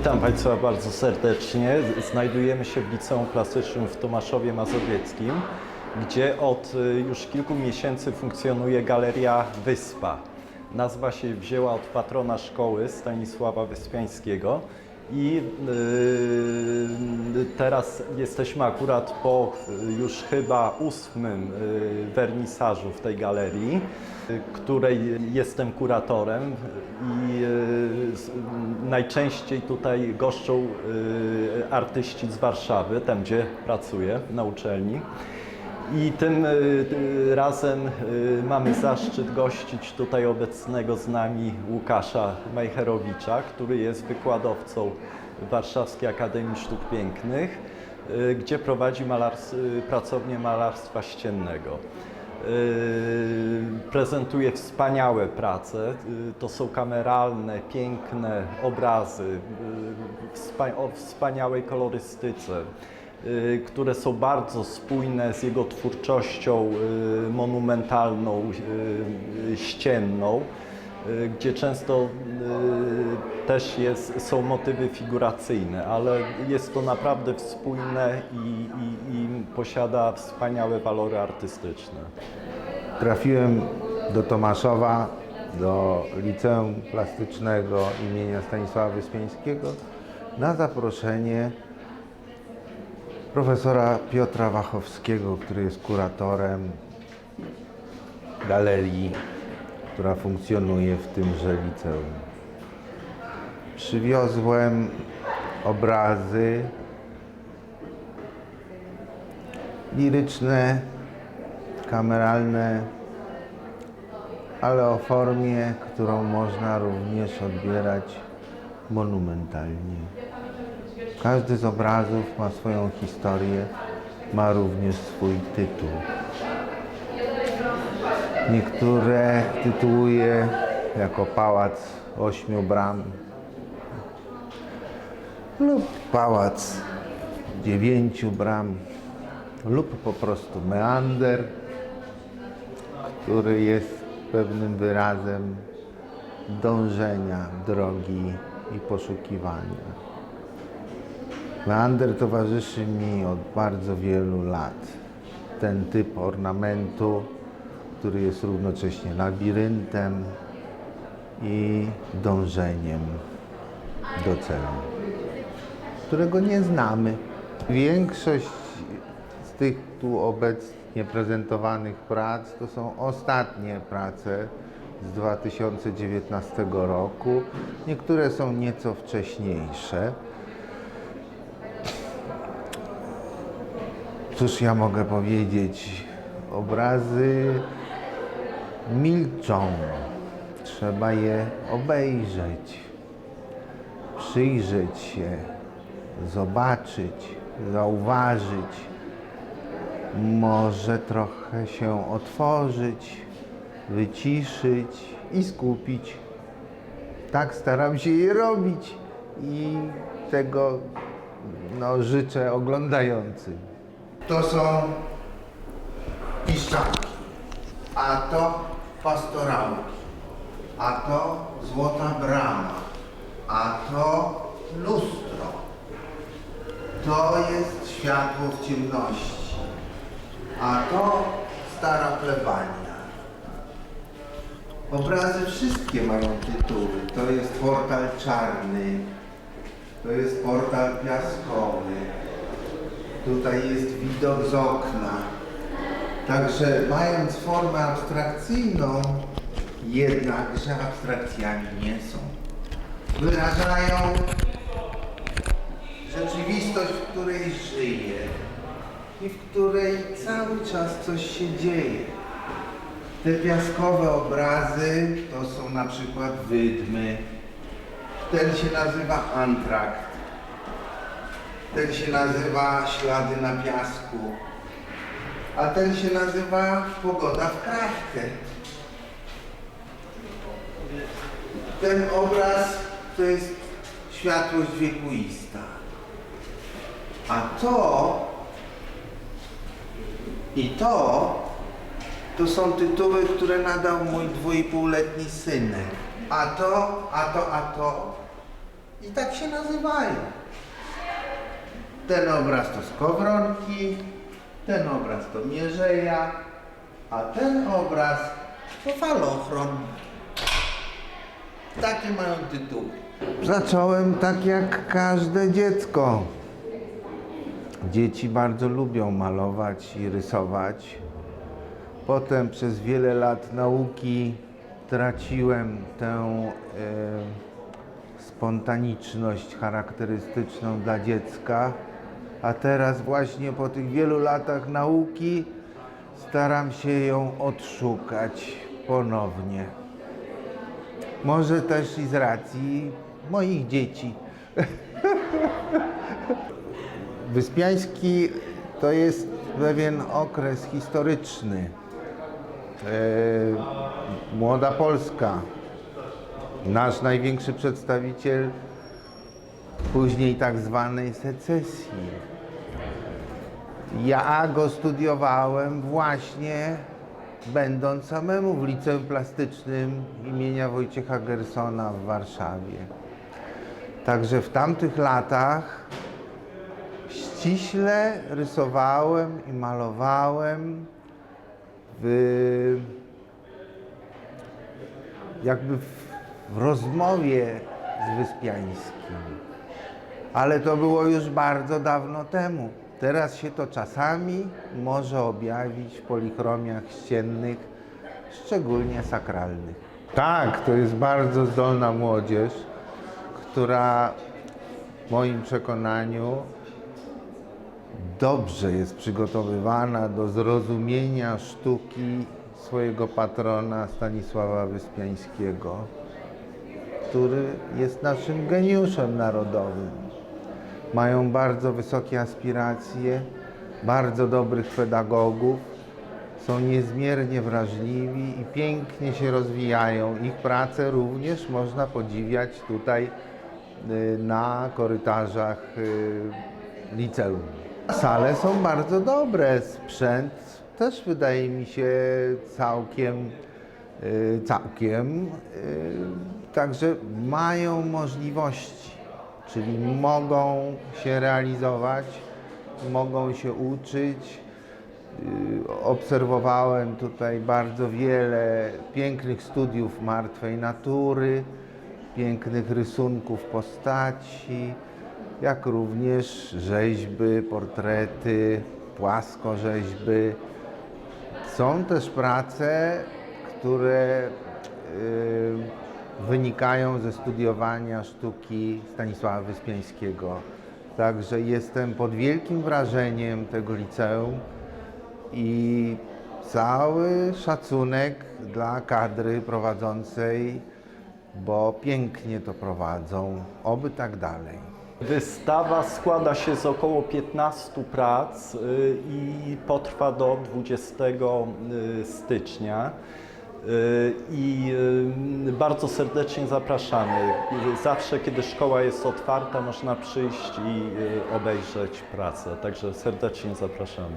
Witam Państwa bardzo serdecznie. Znajdujemy się w Liceum Plastycznym w Tomaszowie Mazowieckim, gdzie od y, już kilku miesięcy funkcjonuje Galeria Wyspa. Nazwa się wzięła od patrona szkoły Stanisława Wyspiańskiego i y, teraz jesteśmy akurat po y, już chyba ósmym y, wernisażu w tej galerii, której jestem kuratorem i najczęściej tutaj goszczą artyści z Warszawy, tam gdzie pracuję na uczelni. I tym y, razem y, mamy zaszczyt gościć tutaj obecnego z nami Łukasza Majcherowicza, który jest wykładowcą Warszawskiej Akademii Sztuk Pięknych, y, gdzie prowadzi malars- y, pracownię malarstwa ściennego. Prezentuje wspaniałe prace. To są kameralne, piękne obrazy o wspaniałej kolorystyce, które są bardzo spójne z jego twórczością y, monumentalną, y, y, ścienną, y, gdzie często y, też jest, są motywy figuracyjne, ale jest to naprawdę spójne i, i, i posiada wspaniałe walory artystyczne. Trafiłem do Tomaszowa, do Liceum Plastycznego imienia Stanisława Wyspiańskiego na zaproszenie profesora Piotra Wachowskiego, który jest kuratorem galerii, która funkcjonuje w tymże liceum. Przywiozłem obrazy liryczne, kameralne, ale o formie, którą można również odbierać monumentalnie. Każdy z obrazów ma swoją historię, ma również swój tytuł. Niektóre tytułuje jako Pałac Ośmiu Bram lub Pałac Dziewięciu Bram lub po prostu meander, który jest pewnym wyrazem dążenia, drogi i poszukiwania. Meander towarzyszy mi od bardzo wielu lat. Ten typ ornamentu, który jest równocześnie labiryntem i dążeniem do celu, którego nie znamy. Większość z tych tu obecnie prezentowanych prac to są ostatnie prace z 2019 roku. Niektóre są nieco wcześniejsze. Cóż ja mogę powiedzieć? Obrazy milczą. Trzeba je obejrzeć, przyjrzeć się, zobaczyć, zauważyć, może trochę się otworzyć, wyciszyć i skupić. Tak staram się je robić i tego no, życzę oglądającym. To są piszczałki, a to pastorałki, a to złota brama, a to lustro. To jest światło w ciemności, a to stara plebania. Obrazy wszystkie mają tytuły. To jest portal czarny, to jest portal piaskowy, tutaj jest widok z okna. Także mając formę abstrakcyjną, jednakże abstrakcjami nie są. Wyrażają rzeczywistość, w której żyję i w której cały czas coś się dzieje. Te piaskowe obrazy to są na przykład wydmy. Ten się nazywa antrakt. Ten się nazywa ślady na piasku. A ten się nazywa pogoda w krawkę. Ten obraz to jest światłość wiekuista. A to i to to są tytuły, które nadał mój dwójpółletni synek. A to, a to, a to I tak się nazywają. Ten obraz to skowronki, ten obraz to mierzeja, a ten obraz to falochron. Takie mają tytuły. Zacząłem tak jak każde dziecko. Dzieci bardzo lubią malować i rysować. Potem przez wiele lat nauki traciłem tę e, spontaniczność charakterystyczną dla dziecka, a teraz właśnie po tych wielu latach nauki staram się ją odszukać ponownie. Może też i z racji moich dzieci. Wyspiański to jest pewien okres historyczny. E, Młoda Polska, nasz największy przedstawiciel później tak zwanej secesji. Ja go studiowałem właśnie będąc samemu w Liceum Plastycznym imienia Wojciecha Gersona w Warszawie. Także w tamtych latach ściśle rysowałem i malowałem w, jakby w, w rozmowie z Wyspiańskim. Ale to było już bardzo dawno temu. Teraz się to czasami może objawić w polichromiach ściennych, szczególnie sakralnych. Tak, to jest bardzo zdolna młodzież, która w moim przekonaniu dobrze jest przygotowywana do zrozumienia sztuki swojego patrona Stanisława Wyspiańskiego, który jest naszym geniuszem narodowym. Mają bardzo wysokie aspiracje, bardzo dobrych pedagogów, są niezmiernie wrażliwi i pięknie się rozwijają. Ich pracę również można podziwiać tutaj y, na korytarzach y, liceum. Sale są bardzo dobre, sprzęt też wydaje mi się całkiem, y, całkiem, także mają możliwości, czyli mogą się realizować, mogą się uczyć. Y, Obserwowałem tutaj bardzo wiele pięknych studiów martwej natury, pięknych rysunków postaci, jak również rzeźby, portrety, płaskorzeźby. Są też prace, które y, wynikają ze studiowania sztuki Stanisława Wyspiańskiego. Także jestem pod wielkim wrażeniem tego liceum i cały szacunek dla kadry prowadzącej, bo pięknie to prowadzą. Oby tak dalej. Wystawa składa się z około 15 prac y, i potrwa do 20 y, stycznia. Y, I y, bardzo serdecznie zapraszamy. Zawsze, kiedy szkoła jest otwarta, można przyjść i y, obejrzeć pracę. Także serdecznie zapraszamy.